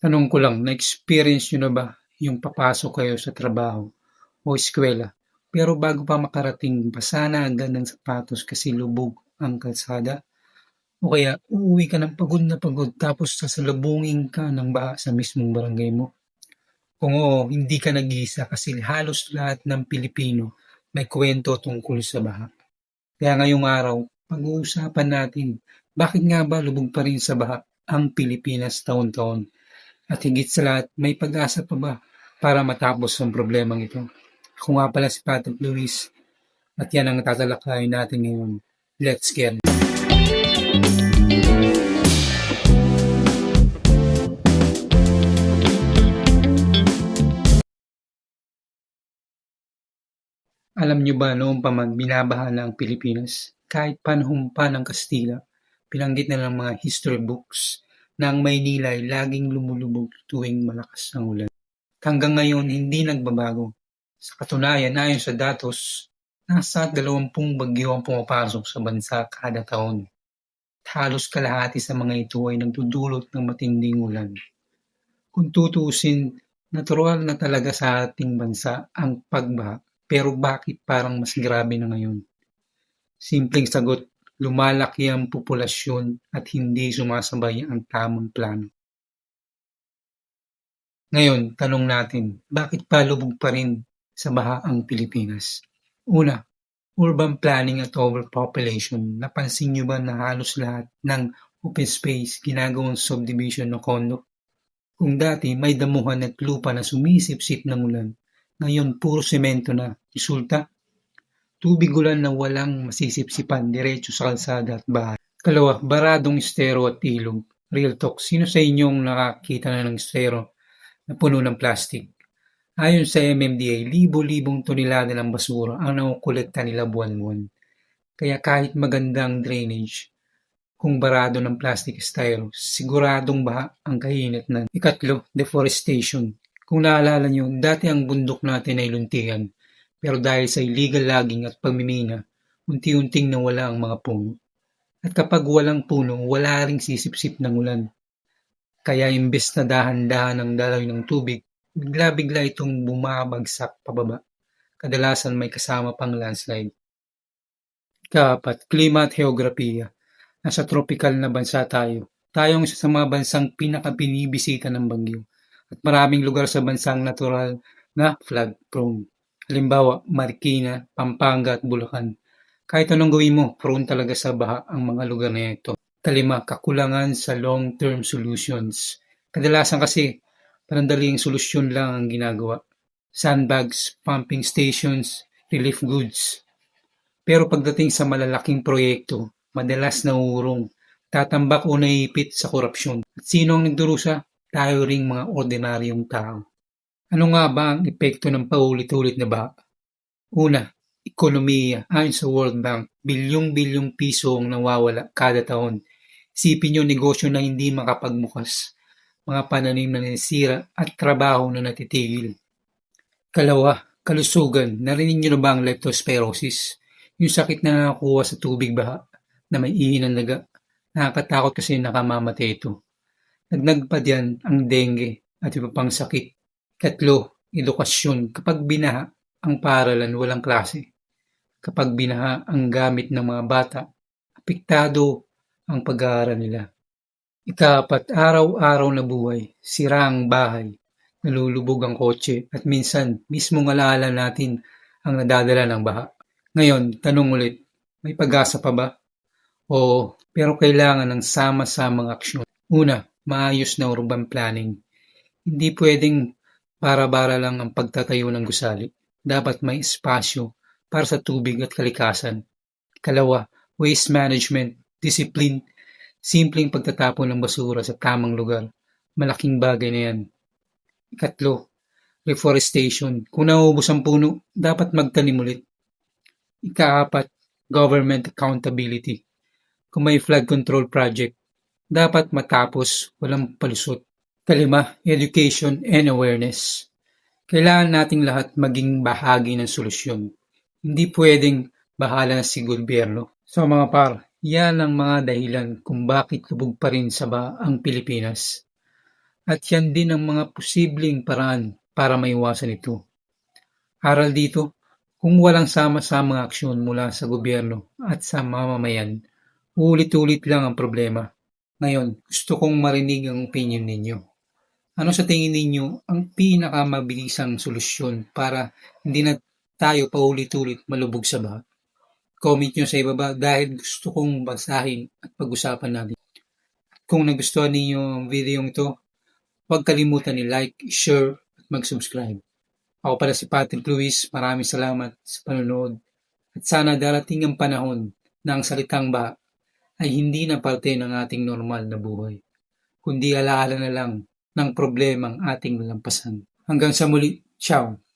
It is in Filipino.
Tanong ko lang, na-experience nyo na ba yung papasok kayo sa trabaho o eskwela, pero bago pa makarating, basa na agad ng sapatos kasi lubog ang kalsada? O kaya uuwi ka ng pagod na pagod tapos sasalubungin ka ng baha sa mismong barangay mo? Kung oo, hindi ka nag-iisa kasi halos lahat ng Pilipino may kwento tungkol sa baha. Kaya ngayong araw, pag-uusapan natin bakit nga ba lubog pa rin sa baha ang Pilipinas taon-taon? At higit sa lahat, may pag-asa pa ba para matapos ang problemang ito? Ako nga pala si Patrick Luis at yan ang tatalakayin natin ngayon. Let's get. Alam niyo ba noon pa man binabaha na ang Pilipinas? Kahit panahon pa ng Kastila, binanggit na ng mga history books na ang Maynila ay laging lumulubog tuwing malakas ang ulan. Hanggang ngayon, hindi nagbabago. Sa katunayan, ayon sa datos, nasa 20 bagyo ang pumapasok sa bansa kada taon. Halos kalahati sa mga ito ay nagdudulot ng matinding ulan. Kung tutuusin, natural na talaga sa ating bansa ang pagbaha pero bakit parang mas grabe na ngayon? Simpleng sagot, lumalaki ang populasyon at hindi sumasabay ang tamang plano. Ngayon, tanong natin, bakit palubog pa rin sa baha ang Pilipinas? Una, urban planning at overpopulation. Napansin nyo ba na halos lahat ng open space ginagawang subdivision o condo? Kung dati may damuhan at lupa na sumisip-sip ng ulan, ngayon puro semento na. Resulta, tubig ulan na walang masisipsipan diretso sa kalsada at bahay. Kalawa, baradong estero at ilog. Real talk, sino sa inyong nakakita na ng estero na puno ng plastic? Ayon sa MMDA, libo-libong tonelada ng basura ang nakukolekta nila buwan-buwan. Kaya kahit magandang drainage, kung barado ng plastic estero, siguradong baha ang kainit ng. Ikatlo, deforestation. Kung naalala nyo, dati ang bundok natin ay luntian, pero dahil sa illegal logging at pagmimina, unti-unting nawala ang mga puno. At kapag walang puno, wala ring sisipsip ng ulan. Kaya imbes na dahan-dahan ang daloy ng tubig, bigla-bigla itong bumabagsak pababa. Kadalasan may kasama pang landslide. Kapat, klima at heograpiya. Nasa tropical na bansa tayo. Tayo ang isa sa mga bansang pinakabinibisita ng bagyo at maraming lugar sa bansang natural na flood prone. Halimbawa, Marikina, Pampanga at Bulacan. Kahit anong gawin mo, prone talaga sa baha ang mga lugar na ito. Kalima, kakulangan sa long-term solutions. Kadalasan kasi, panandaling solusyon lang ang ginagawa. Sandbags, pumping stations, relief goods. Pero pagdating sa malalaking proyekto, madalas nauurong, tatambak o naipit sa korupsyon. At sino ang nagdurusa? tayo ring mga ordinaryong tao. Ano nga ba ang epekto ng paulit-ulit na baha? Una, ekonomiya. Ayon sa World Bank, bilyong-bilyong piso ang nawawala kada taon. Isipin nyo negosyo na hindi makapagbukas, mga pananim na nasira at trabaho na natitigil. Kalawa, kalusugan. Narinig nyo na ba ang leptospirosis? Yung sakit na nakakuha sa tubig baha na may ihi. Nakakatakot kasi nakamamatay ito. Dagdag pa diyan ang dengue at iba pang sakit. Katlo, edukasyon. Kapag binaha ang paaralan, walang klase. Kapag binaha ang gamit ng mga bata, apektado ang pag-aaral nila. Ikapat, araw-araw na buhay, sira ang bahay, nalulubog ang kotse, at minsan, mismo alaala natin ang nadadala ng baha. Ngayon, tanong ulit, may pag-asa pa ba? Oo, pero kailangan ng sama-samang aksyon. Una, maayos na urban planning. Hindi pwedeng para-bara lang ang pagtatayo ng gusali. Dapat may espasyo para sa tubig at kalikasan. Kalawa, waste management, discipline, simpleng pagtatapon ng basura sa tamang lugar. Malaking bagay na yan. Ikatlo, reforestation. Kung nauubos ang puno, dapat magtanim ulit. Ikaapat, government accountability. Kung may flood control project, dapat matapos walang palusot. Kalima, education and awareness. Kailangan nating lahat maging bahagi ng solusyon. Hindi pwedeng bahala si gobyerno. So mga par, yan ang mga dahilan kung bakit lubog pa rin sa ba ang Pilipinas. At yan din ang mga posibleng paraan para maiwasan ito. Aral dito, kung walang sama-samang aksyon mula sa gobyerno at sa mamamayan, ulit-ulit lang ang problema. Ngayon, gusto kong marinig ang opinion ninyo. Ano sa tingin ninyo ang pinakamabilisang solusyon para hindi na tayo paulit-ulit malubog sa baha? Comment nyo sa ibaba dahil gusto kong basahin at pag-usapan natin. Kung nagustuhan ninyo ang video ito, huwag kalimutan ni-like, share at mag-subscribe. Ako pala si Patrick Luis, maraming salamat sa panonood at sana darating ang panahon na ang salitang ba ay hindi na parte ng ating normal na buhay, kundi alaala na lang ng problemang ating nalampasan. Hanggang sa muli, ciao!